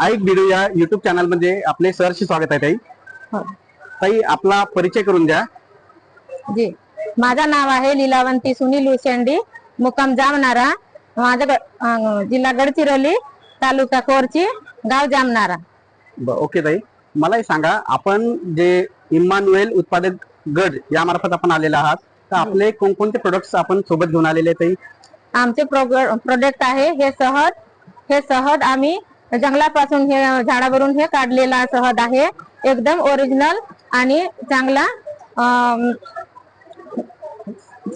ऐक व्हिडिओ या युट्यूब चॅनलमध्ये आपले सरशी स्वागत आहे ताई. हो. ताई आपला परिचय करून द्या. जी. माझं नाव आहे लीलावंती सुनील उशेंडी. मुक्काम जामनारा. माझं ग- अं, जिल्हा गडचिरोली तालुका कोरची गाव जामनारा. ब- ओके ताई. मला हे सांगा आपण जे इम्मानुएल उत्पादक गट यामार्फत आपण आलेला आहात तर आपले कोणकोणते प्रोडक्ट्स आपण सोबत घेऊन आलेले आहेत ताई? आमचे प्रोडक्ट आहे हे सहद हे सहद आम्ही जंगलापासून हे झाडावरून हे काढलेला सहद आहे. एकदम ओरिजिनल आणि चांगला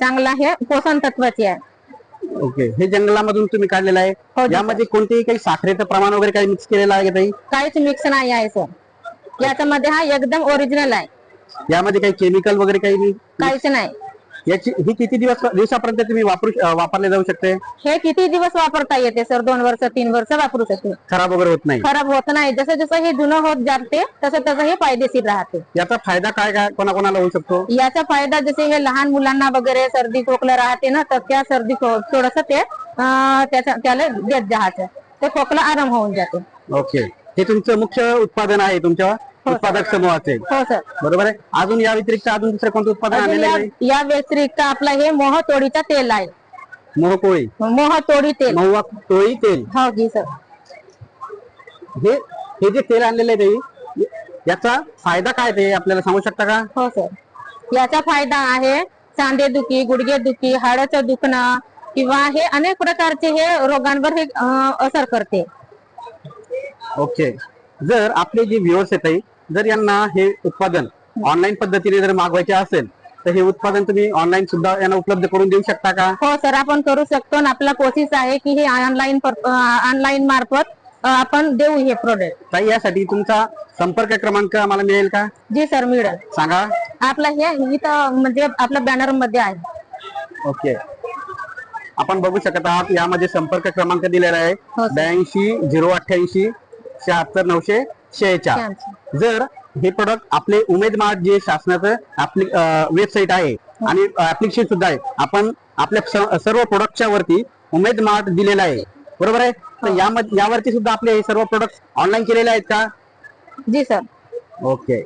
चांगला हे पोषण तत्वाचे आहे. ओके. हे जंगलामधून तुम्ही काढलेलं आहे. हो, यामध्ये कोणतेही काही साखरेचं प्रमाण वगैरे काही मिक्स केलेलं आहे ताई? काहीच मिक्स नाही आहे सर याच्यामध्ये हा एकदम ओरिजिनल आहे. यामध्ये काही केमिकल वगैरे काही नाही? काहीच नाही. याची ही किती दिवस दिवसापर्यंत तुम्ही वापरू वापरले जाऊ शकते? हे किती दिवस वापरता येते सर? दोन वर्ष तीन वर्ष वापरू शकते. खराब वगैरे होत नाही. खराब होत नाही. जसं जसं हे जुनं होत जाते तसं तसं हे फायदेशीर राहते. याचा फायदा काय काय कोणाकोणाला होऊ शकतो? याचा फायदा जसे हे लहान मुलांना वगैरे सर्दी खोकला राहते ना तर त्या सर्दी थोडस ते त्याच्या त्याला देत जायचं ते खोकला आराम होऊन जाते. ओके. हे तुमचं मुख्य उत्पादन आहे तुमच्या उत्पादक समूहाचे हो सर. बरोबर आहे? अजून या व्यतिरिक्त अजून दुसरं कोणतं उत्पादन अजून आलेलं या- आहे? या व्यतिरिक्त आपला हे मोह तोडीचा तेल आहे. मोहकोळी. मोह तोडी तेल. महुआ टोळी तेल. हो जी सर. हे हे जे तेल आणलेलं आहे ताई, याचा फायदा काय ते आपल्याला सांगू शकता का? हो सर. याचा फायदा आहे सांधे दुखी गुडघे दुखी हाडाचं दुखणं किंवा हे अनेक प्रकारचे हे रोगांवर हे अं, असर करते. ओके. जर आपले जे व्ह्युअर्स आहेत ताई, जर यांना हे उत्पादन ऑनलाईन पद्धतीने जर मागवायचे असेल तर हे उत्पादन तुम्ही ऑनलाईन सुद्धा यांना उपलब्ध करून देऊ शकता का? हो सर आपण करू शकतो आणि आपला कोशिश आहे की हे ऑनलाईन ऑनलाईन मार्फत आपण देऊ हे प्रोडक्ट ताई यासाठी तुमचा संपर्क क्रमांक आम्हाला मिळेल का? जी सर मिळेल. सांगा. आपला हे इथं म्हणजे आपल्या बॅनरमध्ये आहे. ओके. आपण बघू शकत आहात यामध्ये संपर्क क्रमांक दिलेला आहे. हो. ब्याऐंशी झिरो अठ्ठ्याऐंशी शहात्तर नऊशे शेहेचार छान. जर हे प्रोडक्ट आपले उमेद मार्ट जे शासनाचं वेबसाईट आहे आणि ऍप्लिकेशन सुद्धा आहे आपण आपल्या सर्व प्रोडक्टच्या वरती उमेद मार्ट दिलेला आहे. बरोबर आहे? तर यामध्ये यावरती सुद्धा आपले हे सर्व प्रोडक्ट ऑनलाईन केलेले आहेत का? जी सर. ओके.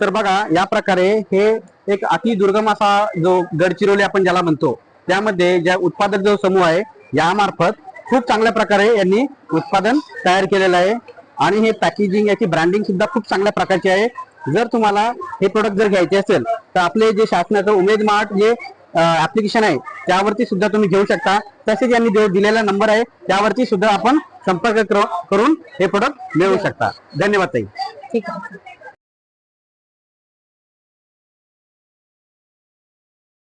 तर बघा या प्रकारे हे एक अति दुर्गम असा जो गडचिरोली आपण ज्याला म्हणतो त्यामध्ये ज्या उत्पादक जो समूह आहे यामार्फत खूप चांगल्या प्रकारे यांनी उत्पादन तयार केलेलं आहे. आणि हे पॅकेजिंग याची ब्रँडिंग सुद्धा खूप चांगल्या प्रकारची आहे. जर तुम्हाला हे प्रोडक्ट जर घ्यायचे असेल तर आपले जे शासनाचं उमेद मार्ट जे ऍप्लिकेशन आहे त्यावरती सुद्धा तुम्ही घेऊ शकता. तसेच यांनी जो दिलेला नंबर आहे त्यावरती सुद्धा आपण संपर्क करून हे प्रोडक्ट मिळवू शकता. धन्यवाद ताई. ठीक आहे.